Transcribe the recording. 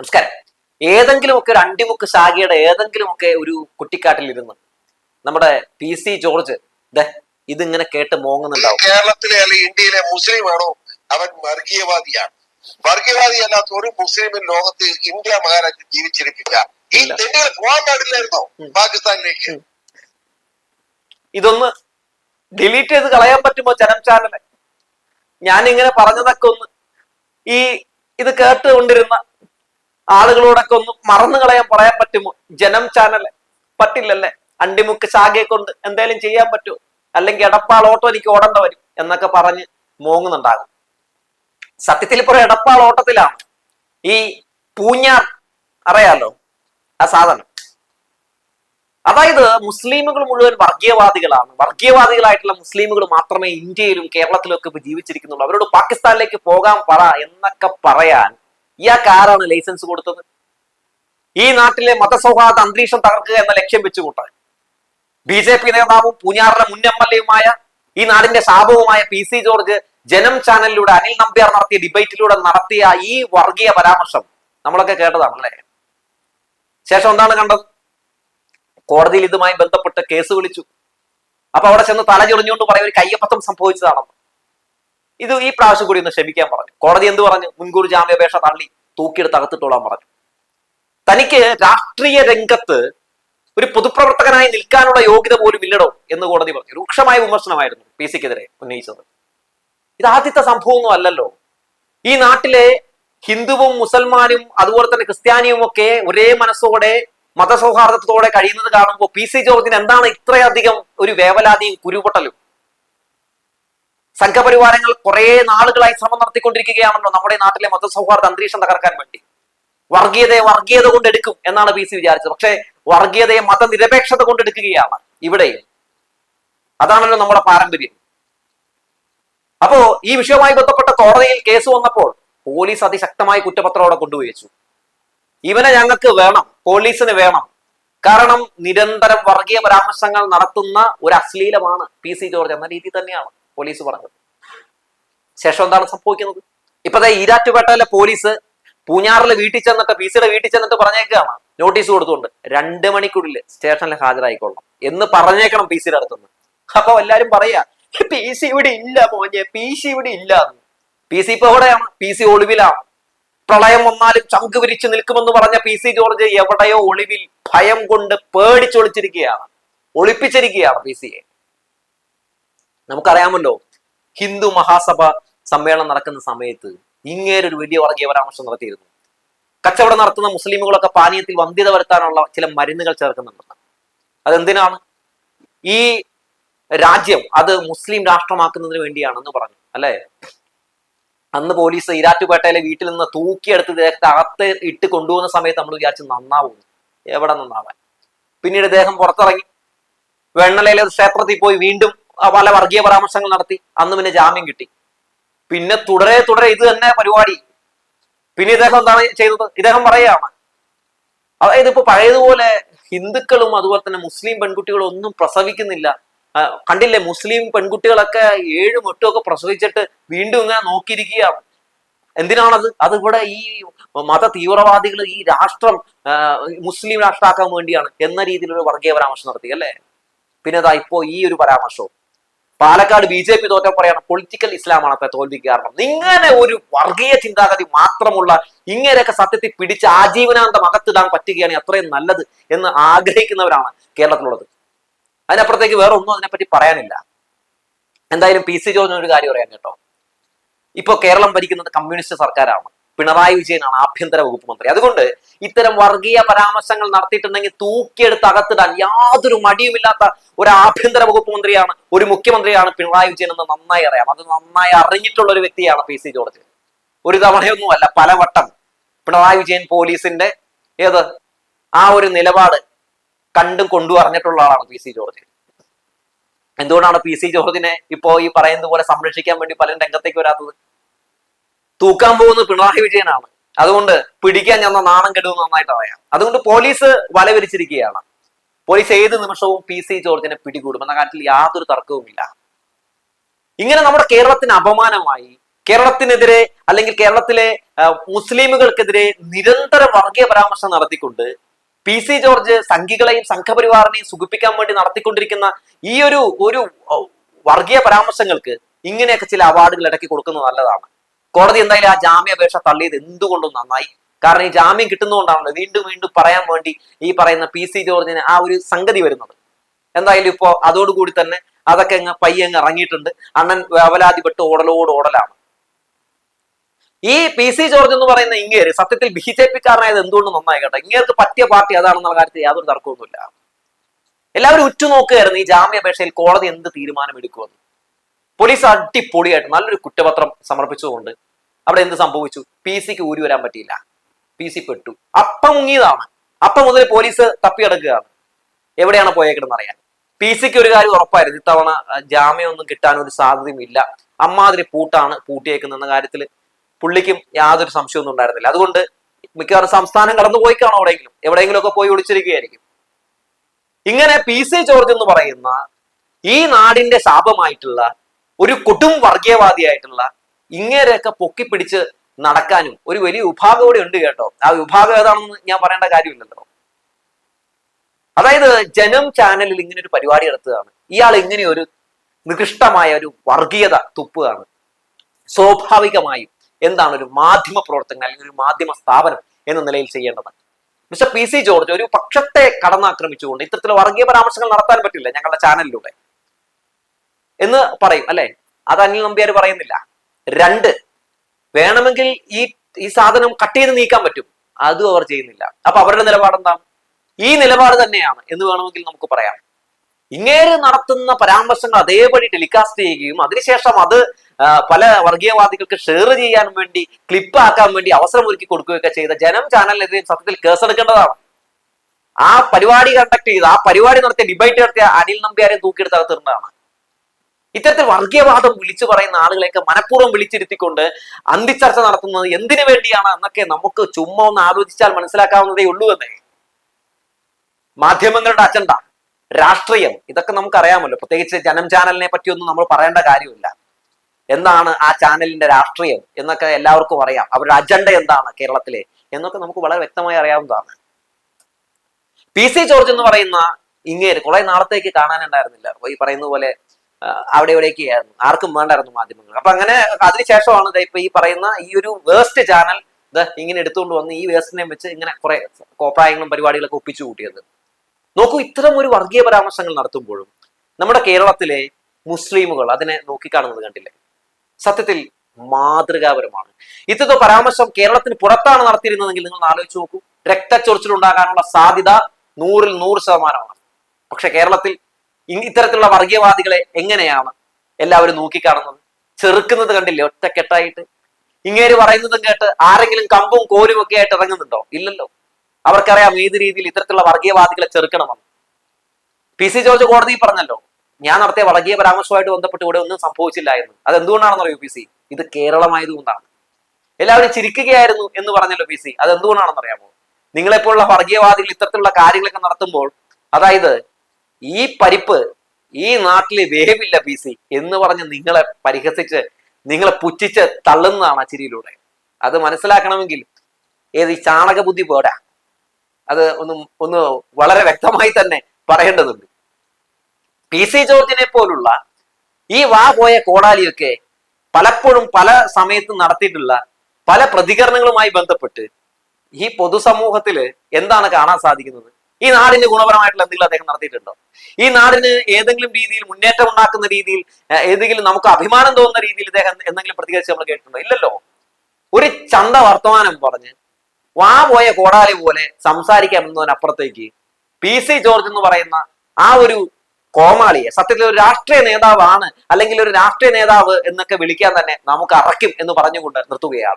നമസ്കാരം. ഏതെങ്കിലുമൊക്കെ ഒരു അണ്ടിമുക്ക് ശാഖയുടെ ഏതെങ്കിലുമൊക്കെ ഒരു കുട്ടിക്കാട്ടിലിരുന്ന് നമ്മുടെ പി സി ജോർജ് ഇതിങ്ങനെ കേട്ട് മോങ്ങുന്നുണ്ടാവും. കേരളത്തിലെ അല്ലെങ്കിൽ ഇന്ത്യയിലെ മുസ്ലിം ആണോ അവൻ വർഗീയവാദിയാണ്. വർഗീയവാദി അല്ലാത്ത ഒരു മുസ്ലിമിൻ ലോകത്ത് ഇന്ത്യ മഹാരാജ്യം ജീവിച്ചിരിപ്പില്ല. ഈ തെറ്റുകൾ പോകാൻ പാടില്ലായിരുന്നോ പാകിസ്ഥാനിലേക്ക്? ഇതൊന്ന് ഡിലീറ്റ് ചെയ്ത് കളയാൻ പറ്റുമോ ജനം ചാനലെ? ഞാനിങ്ങനെ പറഞ്ഞതൊക്കെ ഒന്ന് ഈ ഇത് കേട്ടുകൊണ്ടിരുന്ന ആളുകളോടൊക്കെ ഒന്ന് മറന്നു കളയാൻ പറയാൻ പറ്റുമോ? ജനം ചാനൽ പറ്റില്ലല്ലേ? അണ്ടിമുക്ക് ശാഖയെ കൊണ്ട് എന്തേലും ചെയ്യാൻ പറ്റുമോ? അല്ലെങ്കിൽ എടപ്പാൾ ഓട്ടോ എനിക്ക് ഓടേണ്ട വരും എന്നൊക്കെ പറഞ്ഞ് മോങ്ങുന്നുണ്ടാകും. സത്യത്തിൽ ഇപ്പോൾ എടപ്പാൾ ഓട്ടത്തിലാണ് ഈ പൂഞ്ഞാർ അറിയാലോ? ആ സാധനം. അതായത് മുസ്ലിമുകൾ മുഴുവൻ വർഗീയവാദികളാണ്. വർഗീയവാദികളായിട്ടുള്ള മുസ്ലിമുകൾ മാത്രമേ ഇന്ത്യയിലും കേരളത്തിലും ഒക്കെ ഇപ്പൊ ജീവിച്ചിരിക്കുന്നുള്ളൂ. അവരോട് പാകിസ്ഥാനിലേക്ക് പോകാൻ പറ എന്നൊക്കെ പറയാൻ ഇയാൾക്ക് ആരാണ് ലൈസൻസ് കൊടുത്തത്? ഈ നാട്ടിലെ മതസൗഹാർദ്ദ അന്തരീക്ഷം തകർക്കുക എന്ന ലക്ഷ്യം വെച്ചുകൂട്ടാൻ ബി ജെ പി നേതാവും പൂഞ്ഞാറിലെ മുൻ എം എൽ എയുമായ ഈ നാടിന്റെ ശാപവുമായ പി സി ജോർജ് ജനം ചാനലിലൂടെ അനിൽ നമ്പ്യാർ നടത്തിയ ഡിബേറ്റിലൂടെ നടത്തിയ ഈ വർഗീയ പരാമർശം നമ്മളൊക്കെ കേട്ടതാണ് അല്ലേ? ശേഷം എന്താണ് കണ്ടത്? കോടതിയിൽ ഇതുമായി ബന്ധപ്പെട്ട് കേസ് വിളിച്ചു. അപ്പൊ അവിടെ ചെന്ന് തലചൊറിഞ്ഞുകൊണ്ട് പറയും ഒരു കയ്യപ്പത്തം സംഭവിച്ചതാണെന്ന്. ഇത് ഈ പ്രാവശ്യം കൂടി ഒന്ന് ക്ഷമിക്കാൻ പറഞ്ഞു. കോടതി എന്ത് പറഞ്ഞു? മുൻകൂർ ജാമ്യാപേക്ഷ തള്ളി തൂക്കിയെടുത്ത് അകത്തിട്ടോളാൻ പറഞ്ഞു. തനിക്ക് രാഷ്ട്രീയ രംഗത്ത് ഒരു പൊതുപ്രവർത്തകനായി നിൽക്കാനുള്ള യോഗ്യത പോലും ഇല്ലടോ എന്ന് കോടതി പറഞ്ഞു. രൂക്ഷമായ വിമർശനമായിരുന്നു പി സിക്കെതിരെ ഉന്നയിച്ചത്. ഇത് ആദ്യത്തെ സംഭവമൊന്നും അല്ലല്ലോ. ഈ നാട്ടിലെ ഹിന്ദുവും മുസൽമാനും അതുപോലെ തന്നെ ക്രിസ്ത്യാനിയും ഒക്കെ ഒരേ മനസ്സോടെ മതസൗഹാർദ്ദത്തോടെ കഴിയുന്നത് കാണുമ്പോൾ പി സി ജോർജിന് എന്താണ് ഇത്രയധികം ഒരു വേവലാതിയും കുരുപൊട്ടലും? സംഘപരിവാരങ്ങൾ കുറെ നാളുകളായി ശ്രമം നടത്തിക്കൊണ്ടിരിക്കുകയാണല്ലോ നമ്മുടെ നാട്ടിലെ മതസൗഹാർദ്ദ അന്തരീക്ഷം തകർക്കാൻ വേണ്ടി. വർഗീയതയെ വർഗീയത കൊണ്ട് എടുക്കും എന്നാണ് പി സി വിചാരിച്ചത്. പക്ഷേ വർഗീയതയെ മതനിരപേക്ഷത കൊണ്ട് എടുക്കുകയാണ് അതാണല്ലോ നമ്മുടെ പാരമ്പര്യം. അപ്പോ ഈ വിഷയവുമായി ബന്ധപ്പെട്ട കോടതിയിൽ കേസ് വന്നപ്പോൾ പോലീസ് അതിശക്തമായ കുറ്റപത്രോടെ കൊണ്ടുപോയിച്ചു ഇവനെ ഞങ്ങൾക്ക് വേണം പോലീസിന് വേണം. കാരണം നിരന്തരം വർഗീയ പരാമർശങ്ങൾ നടത്തുന്ന ഒരു അശ്ലീലമാണ് പി സി ജോർജ് എന്ന രീതി തന്നെയാണ്. പോലീസ് പറഞ്ഞത് ശേഷം എന്താണ് സംഭവിക്കുന്നത്? ഇപ്പത്തെ ഈരാറ്റുപേട്ടയിലെ പോലീസ് പൂഞ്ഞാറിലെ വീട്ടിൽ ചെന്നിട്ട് പി സിയുടെ വീട്ടിൽ ചെന്നിട്ട് പറഞ്ഞേക്കാണ്. നോട്ടീസ് കൊടുത്തുകൊണ്ട് രണ്ട് മണിക്കൂറിൽ സ്റ്റേഷനിൽ ഹാജരായിക്കൊള്ളണം എന്ന് പറഞ്ഞേക്കണം പി സിയുടെ അടുത്തുനിന്ന്. അപ്പൊ എല്ലാരും പറയാ പി സി ഇവിടെ ഇല്ല മോഞ്ഞെ പി സി ഇവിടെ ഇല്ല പി സി ഇപ്പൊ എവിടെയാണ്? പി സി ഒളിവിലാണ്. പ്രളയം വന്നാലും ചങ്ക് വിരിച്ചു നിൽക്കുമെന്ന് പറഞ്ഞ പി സി ജോർജ് എവിടെയോ ഒളിവിൽ ഭയം കൊണ്ട് പേടിച്ചൊളിച്ചിരിക്കുകയാണ്. ഒളിപ്പിച്ചിരിക്കുകയാണ് പി സിയെ നമുക്കറിയാമല്ലോ ഹിന്ദു മഹാസഭ സമ്മേളനം നടക്കുന്ന സമയത്ത് ഇങ്ങേരൊരു വലിയ വർഗീയ പരാമർശം നടത്തിയിരുന്നു. കച്ചവടം നടത്തുന്ന മുസ്ലിമുകളൊക്കെ പാനീയത്തിൽ വന്ധ്യത വരുത്താനുള്ള ചില മരുന്നുകൾ ചേർക്കുന്നുണ്ടെന്ന് അതെന്തിനാണ്? ഈ രാജ്യം അത് മുസ്ലിം രാഷ്ട്രമാക്കുന്നതിന് വേണ്ടിയാണെന്ന് പറഞ്ഞു അല്ലേ? അന്ന് പോലീസ് ഇരാറ്റുപേട്ടയിലെ വീട്ടിൽ നിന്ന് തൂക്കിയെടുത്ത് ഇദ്ദേഹത്തെ അകത്ത് ഇട്ട് കൊണ്ടുപോകുന്ന സമയത്ത് നമ്മൾ വിചാരിച്ച് നന്നാവും. എവിടെ നന്നാവാൻ? പിന്നീട് ഇദ്ദേഹം പുറത്തിറങ്ങി. വെണ്ണലയിലെ ക്ഷേത്രത്തിൽ പോയി വീണ്ടും പല വർഗീയ പരാമർശങ്ങൾ നടത്തി. അന്ന് പിന്നെ ജാമ്യം കിട്ടി. പിന്നെ തുടരെ തുടരെ ഇത് തന്നെ പരിപാടി. പിന്നെ ഇദ്ദേഹം എന്താണ് ചെയ്തത്? ഇദ്ദേഹം പറയുകയാണ്. അതായത് ഇപ്പൊ പഴയതുപോലെ ഹിന്ദുക്കളും അതുപോലെ തന്നെ മുസ്ലിം പെൺകുട്ടികളും ഒന്നും പ്രസവിക്കുന്നില്ല. കണ്ടില്ലേ? മുസ്ലിം പെൺകുട്ടികളൊക്കെ ഏഴും എട്ടും ഒക്കെ പ്രസവിച്ചിട്ട് വീണ്ടും ഇങ്ങനെ നോക്കിയിരിക്കുകയാണ്. എന്തിനാണത്? അത് ഇവിടെ ഈ മത തീവ്രവാദികൾ ഈ രാഷ്ട്രം മുസ്ലിം രാഷ്ട്രമാക്കാൻ വേണ്ടിയാണ് എന്ന രീതിയിലൊരു വർഗീയ പരാമർശം നടത്തി അല്ലേ? പിന്നെ ഇപ്പോ ഈ ഒരു പരാമർശവും. പാലക്കാട് ബി ജെ പി തോറ്റ പറയാണ് പൊളിറ്റിക്കൽ ഇസ്ലാമാണ് അത്ര തോൽവിക്ക് കാരണം. ഇങ്ങനെ ഒരു വർഗീയ ചിന്താഗതി മാത്രമുള്ള ഇങ്ങനെയൊക്കെ സത്യത്തിൽ പിടിച്ച് ആജീവനാന്തം അകത്തിടാൻ പറ്റുകയാണ് അത്രയും നല്ലത് എന്ന് ആഗ്രഹിക്കുന്നവരാണ് കേരളത്തിലുള്ളത്. അതിനപ്പുറത്തേക്ക് വേറെ ഒന്നും അതിനെപ്പറ്റി പറയാനില്ല. എന്തായാലും പി സി ജോർജിന് ഒരു കാര്യം പറയാൻ കേട്ടോ. ഇപ്പോൾ കേരളം ഭരിക്കുന്നത് കമ്മ്യൂണിസ്റ്റ് സർക്കാരാണ്. പിണറായി വിജയനാണ് ആഭ്യന്തര വകുപ്പ് മന്ത്രി. അതുകൊണ്ട് ഇത്തരം വർഗീയ പരാമർശങ്ങൾ നടത്തിയിട്ടുണ്ടെങ്കിൽ തൂക്കിയെടുത്ത് അകത്തിടാൻ യാതൊരു മടിയുമില്ലാത്ത ഒരു ആഭ്യന്തര വകുപ്പ് മന്ത്രിയാണ് ഒരു മുഖ്യമന്ത്രിയാണ് പിണറായി വിജയൻ എന്ന് നന്നായി അറിയാം. അത് നന്നായി അറിഞ്ഞിട്ടുള്ള ഒരു വ്യക്തിയാണ് പി സി ജോർജ്. ഒരു തവണയൊന്നും അല്ല പലവട്ടം പിണറായി വിജയൻ പോലീസിന്റെ ഏത് ആ ഒരു നിലപാട് കണ്ടും കൊണ്ടു അറിഞ്ഞിട്ടുള്ള ആളാണ് പി സി ജോർജ്. എന്തുകൊണ്ടാണ് പി സി ജോർജിനെ ഇപ്പോ ഈ പറയുന്നത് പോലെ സംരക്ഷിക്കാൻ വേണ്ടി പലരും രംഗത്തേക്ക് വരാത്തത്? തൂക്കാൻ പോകുന്നത് പിണറായി വിജയനാണ്. അതുകൊണ്ട് പിടിക്കാൻ ഞാൻ നാണം കെടുമെന്ന് നന്നായിട്ട് അറിയാം അതുകൊണ്ട് പോലീസ് വലവിരിച്ചിരിക്കുകയാണ്. പോലീസ് ഏത് നിമിഷവും പി സി ജോർജിനെ പിടികൂടും. എന്ന കാര്യത്തിൽ യാതൊരു തർക്കവുമില്ല ഇങ്ങനെ നമ്മുടെ കേരളത്തിന് അപമാനമായി കേരളത്തിനെതിരെ അല്ലെങ്കിൽ കേരളത്തിലെ മുസ്ലിമുകൾക്കെതിരെ നിരന്തര വർഗീയ പരാമർശം നടത്തിക്കൊണ്ട് പി സി ജോർജ് സംഘികളെയും സംഘപരിവാറിനെയും സുഖിപ്പിക്കാൻ വേണ്ടി നടത്തിക്കൊണ്ടിരിക്കുന്ന ഈ ഒരു ഒരു വർഗീയ പരാമർശങ്ങൾക്ക് ഇങ്ങനെയൊക്കെ ചില അവാർഡുകൾ ഇടയ്ക്ക് കൊടുക്കുന്നത് നല്ലതാണ്. കോടതി എന്തായാലും ആ ജാമ്യാപേക്ഷ തള്ളിയത് എന്തുകൊണ്ടും നന്നായി. കാരണം ഈ ജാമ്യം കിട്ടുന്നതുകൊണ്ടാണല്ലോ വീണ്ടും വീണ്ടും പറയാൻ വേണ്ടി ഈ പറയുന്ന പി സി ജോർജിന് ആ ഒരു സംഗതി വരുന്നത്. എന്തായാലും ഇപ്പോ അതോടുകൂടി തന്നെ അതൊക്കെ അങ്ങ് പയ്യെ അങ്ങ് ഇറങ്ങിയിട്ടുണ്ട്. അണ്ണൻ വേവലാതിപ്പെട്ട് ഓടലോട് ഓടലാണ്. ഈ പി സി ജോർജ് എന്ന് പറയുന്ന ഇങ്ങേര് സത്യത്തിൽ ബി ജെ പി കാരനായത് എന്തുകൊണ്ട് നന്നായി കേട്ടോ. ഇങ്ങേർക്ക് പറ്റിയ പാർട്ടി അതാണെന്നുള്ള കാര്യത്തിൽ യാതൊരു തർക്കമൊന്നുമില്ല. എല്ലാവരും ഉറ്റുനോക്കുകയായിരുന്നു ഈ ജാമ്യാപേക്ഷയിൽ കോടതി എന്ത് തീരുമാനം എടുക്കുമെന്ന് പോലീസ് അടിപൊളിയായിട്ട് നല്ലൊരു കുറ്റപത്രം സമർപ്പിച്ചതുകൊണ്ട് അവിടെ എന്ത് സംഭവിച്ചു? പി സിക്ക് ഊരി വരാൻ പറ്റിയില്ല. പി സി പെട്ടു. അപ്പം മുങ്ങിയതാണ്. അപ്പം മുതൽ പോലീസ് തപ്പിയെടുക്കുകയാണ് എവിടെയാണ് പോയേക്കണെന്ന് അറിയാൻ. പി സിക്ക് ഒരു കാര്യം ഉറപ്പായിരുന്നു. ഇത്തവണ ജാമ്യമൊന്നും കിട്ടാൻ ഒരു സാധ്യതയുമില്ല. അമ്മാതിരി പൂട്ടാണ് പൂട്ടിയേക്കുന്ന കാര്യത്തിൽ പുള്ളിക്കും യാതൊരു സംശയമൊന്നും ഉണ്ടായിരുന്നില്ല. അതുകൊണ്ട് മിക്കവാറും സംസ്ഥാനം കടന്നു പോയി കാണും എവിടെയെങ്കിലും എവിടെയെങ്കിലും ഒക്കെ പോയി ഒളിച്ചിരിക്കുകയായിരിക്കും. ഇങ്ങനെ പി സി ജോർജ് എന്ന് പറയുന്ന ഈ നാടിന്റെ ശാപമായിട്ടുള്ള ഒരു കൊടും വർഗീയവാദിയായിട്ടുള്ള ഇങ്ങേരെയൊക്കെ പൊക്കിപ്പിടിച്ച് നടക്കാനും ഒരു വലിയ വിഭാഗം കൂടെ ഉണ്ട് കേട്ടോ. ആ വിഭാഗം ഏതാണെന്ന് ഞാൻ പറയേണ്ട കാര്യമില്ലല്ലോ. അതായത് ജനം ചാനലിൽ ഇങ്ങനെ ഒരു പരിപാടി നടത്തുകയാണ്. ഇയാൾ ഇങ്ങനെ ഒരു നികൃഷ്ടമായ ഒരു വർഗീയത തുപ്പുകയാണ്. സ്വാഭാവികമായും എന്താണ് ഒരു മാധ്യമ പ്രവർത്തകൻ അല്ലെങ്കിൽ ഒരു മാധ്യമ സ്ഥാപനം എന്ന നിലയിൽ ചെയ്യേണ്ടത് മിസ്റ്റർ പി സി ജോർജ് ഒരു പക്ഷത്തെ കടന്നാക്രമിച്ചുകൊണ്ട് ഇത്തരത്തിലുള്ള വർഗീയ പരാമർശങ്ങൾ നടത്താൻ പറ്റില്ല ഞങ്ങളുടെ ചാനലിലൂടെ എന്ന് പറയും അല്ലെ? അത് അനിൽ നമ്പ്യാർ പറയുന്നില്ല. രണ്ട് വേണമെങ്കിൽ ഈ ഈ സാധനം കട്ട് ചെയ്ത് നീക്കാൻ പറ്റും. അതും അവർ ചെയ്യുന്നില്ല. അപ്പൊ അവരുടെ നിലപാട് എന്താ? ഈ നിലപാട് തന്നെയാണ് എന്ന് വേണമെങ്കിൽ നമുക്ക് പറയാം. ഇങ്ങേര് നടത്തുന്ന പരാമർശങ്ങൾ അതേപടി ടെലികാസ്റ്റ് ചെയ്യുകയും അതിനുശേഷം അത് പല വർഗീയവാദികൾക്ക് ഷെയർ ചെയ്യാൻ വേണ്ടി ക്ലിപ്പ് ആക്കാൻ വേണ്ടി അവസരം ഒരുക്കി കൊടുക്കുകയൊക്കെ ചെയ്ത ജനം ചാനലിനെതിരെ സത്യത്തിൽ കേസെടുക്കേണ്ടതാണ് ആ പരിപാടി കണ്ടക്ട് ചെയ്ത് ആ പരിപാടി നടത്തിയ ഡിബേറ്റ് നടത്തിയ അനിൽ നമ്പ്യാരെ തൂക്കിയെടുത്ത് അകത്തിടേണ്ടതാണ് ഇത്തരത്തിൽ വർഗീയവാദം വിളിച്ചു പറയുന്ന ആളുകളെയൊക്കെ മനഃപൂർവം വിളിച്ചിരുത്തിക്കൊണ്ട് അന്തിച്ചർച്ച നടത്തുന്നത് എന്തിനു വേണ്ടിയാണ് എന്നൊക്കെ നമുക്ക് ചുമ്മാ ഒന്ന് ആലോചിച്ചാൽ മനസ്സിലാക്കാവുന്നതേ ഉള്ളൂ എന്നേ. മാധ്യമങ്ങളുടെ അജണ്ട രാഷ്ട്രീയം ഇതൊക്കെ നമുക്ക് അറിയാമല്ലോ പ്രത്യേകിച്ച് ജനം ചാനലിനെ പറ്റിയൊന്നും നമ്മൾ പറയേണ്ട കാര്യമില്ല. എന്താണ് ആ ചാനലിന്റെ രാഷ്ട്രീയം എന്നൊക്കെ എല്ലാവർക്കും അറിയാം. അവരുടെ അജണ്ട എന്താണ് കേരളത്തിലെ എന്നൊക്കെ നമുക്ക് വളരെ വ്യക്തമായി അറിയാവുന്നതാണ്. പി സി ജോർജ് എന്ന് പറയുന്ന ഇങ്ങേര് കുറെ നാളത്തേക്ക് കാണാനുണ്ടായിരുന്നില്ല. ഈ പറയുന്ന പോലെ അവിടെ ഇവിടേക്ക് ആയിരുന്നു. ആർക്കും വേണ്ടായിരുന്നു മാധ്യമങ്ങൾ. അപ്പൊ അങ്ങനെ അതിനുശേഷമാണ് ഇപ്പൊ ഈ പറയുന്ന ഈ ഒരു വേസ്റ്റ് ചാനൽ ഇങ്ങനെ എടുത്തുകൊണ്ട് വന്ന് ഈ വേസ്റ്റിനെ വെച്ച് ഇങ്ങനെ കുറെ കോപ്രായങ്ങളും പരിപാടികളൊക്കെ ഒപ്പിച്ചു കൂട്ടിയത്. നോക്കൂ ഇത്തരം ഒരു വർഗീയ പരാമർശങ്ങൾ നടത്തുമ്പോഴും നമ്മുടെ കേരളത്തിലെ മുസ്ലിമുകൾ അതിനെ നോക്കിക്കാണുന്നത് കണ്ടില്ലേ? സത്യത്തിൽ മാതൃകാപരമാണ്. ഇത്തരത്തെ പരാമർശം കേരളത്തിന് പുറത്താണ് നടത്തിയിരുന്നതെങ്കിൽ നിങ്ങൾ ആലോചിച്ച് നോക്കൂ രക്തച്ചൊറിച്ചിലുണ്ടാകാനുള്ള സാധ്യത നൂറിൽ നൂറ് ശതമാനമാണ്. പക്ഷെ കേരളത്തിൽ ഇത്തരത്തിലുള്ള വർഗീയവാദികളെ എങ്ങനെയാണ് എല്ലാവരും നോക്കിക്കാണുന്നത്? ചെറുക്കുന്നത് കണ്ടില്ലേ ഒറ്റക്കെട്ടായിട്ട്? ഇങ്ങേര് പറയുന്നതും കേട്ട് ആരെങ്കിലും കമ്പും കോലും ഒക്കെ ആയിട്ട് ഇറങ്ങുന്നുണ്ടോ? ഇല്ലല്ലോ. അവർക്കറിയാം ഏത് രീതിയിൽ ഇത്തരത്തിലുള്ള വർഗീയവാദികളെ ചെറുക്കണമെന്ന്. പി സി ജോർജ് കോടതി പറഞ്ഞല്ലോ ഞാൻ നടത്തിയ വർഗീയ പരാമർശവുമായിട്ട് ബന്ധപ്പെട്ട് ഇവിടെ ഒന്നും സംഭവിച്ചില്ല എന്ന്. അത് എന്തുകൊണ്ടാണെന്ന് പി സി? ഇത് കേരളമായതുകൊണ്ടാണ് എല്ലാവരും ചിരിക്കുകയായിരുന്നു എന്ന് പറഞ്ഞല്ലോ പി സി. അത് എന്തുകൊണ്ടാണെന്ന് അറിയാമോ നിങ്ങളെപ്പോലുള്ള വർഗീയവാദികൾ ഇത്തരത്തിലുള്ള കാര്യങ്ങളൊക്കെ നടത്തുമ്പോൾ അതായത് ഈ പരിപ്പ് ഈ നാട്ടിൽ വേവില്ല പി സി എന്ന് പറഞ്ഞ് നിങ്ങളെ പരിഹസിച്ച് നിങ്ങളെ പുച്ഛിച്ച് തള്ളുന്നതാണ് ആ ചിരിയിലൂടെ. അത് മനസ്സിലാക്കണമെങ്കിൽ ഏത് ഈ ചാണക ബുദ്ധി പോരാ അത് ഒന്ന് ഒന്ന് വളരെ വ്യക്തമായി തന്നെ പറയേണ്ടതുണ്ട്. പി സി ജോർജിനെ പോലുള്ള ഈ വാ പോയ കോടാലിയൊക്കെ പലപ്പോഴും പല സമയത്തും നടത്തിയിട്ടുള്ള പല പ്രതികരണങ്ങളുമായി ബന്ധപ്പെട്ട് ഈ പൊതുസമൂഹത്തിൽ എന്താണ് കാണാൻ സാധിക്കുന്നത്? ഈ നാടിന് ഗുണപരമായിട്ടുള്ള എന്തെങ്കിലും അദ്ദേഹം നടത്തിയിട്ടുണ്ടോ? ഈ നാടിന് ഏതെങ്കിലും രീതിയിൽ മുന്നേറ്റം ഉണ്ടാക്കുന്ന രീതിയിൽ ഏതെങ്കിലും നമുക്ക് അഭിമാനം തോന്നുന്ന രീതിയിൽ ഇദ്ദേഹം എന്തെങ്കിലും പ്രതികരിച്ച് നമ്മൾ കേട്ടിട്ടുണ്ടോ? ഇല്ലല്ലോ. ഒരു ചന്ത വർത്തമാനം പറഞ്ഞ് വാ പോയ കോടാലി പോലെ സംസാരിക്കാൻ എന്നതിനപ്പുറത്തേക്ക് പി സി ജോർജ് എന്ന് പറയുന്ന ആ ഒരു കോമാളിയെ സത്യത്തിൽ ഒരു രാഷ്ട്രീയ നേതാവാണ് അല്ലെങ്കിൽ ഒരു രാഷ്ട്രീയ നേതാവ് എന്നൊക്കെ വിളിക്കാൻ തന്നെ നമുക്ക് അറയ്ക്കും എന്ന് പറഞ്ഞുകൊണ്ട് നിർത്തുകയാണ്.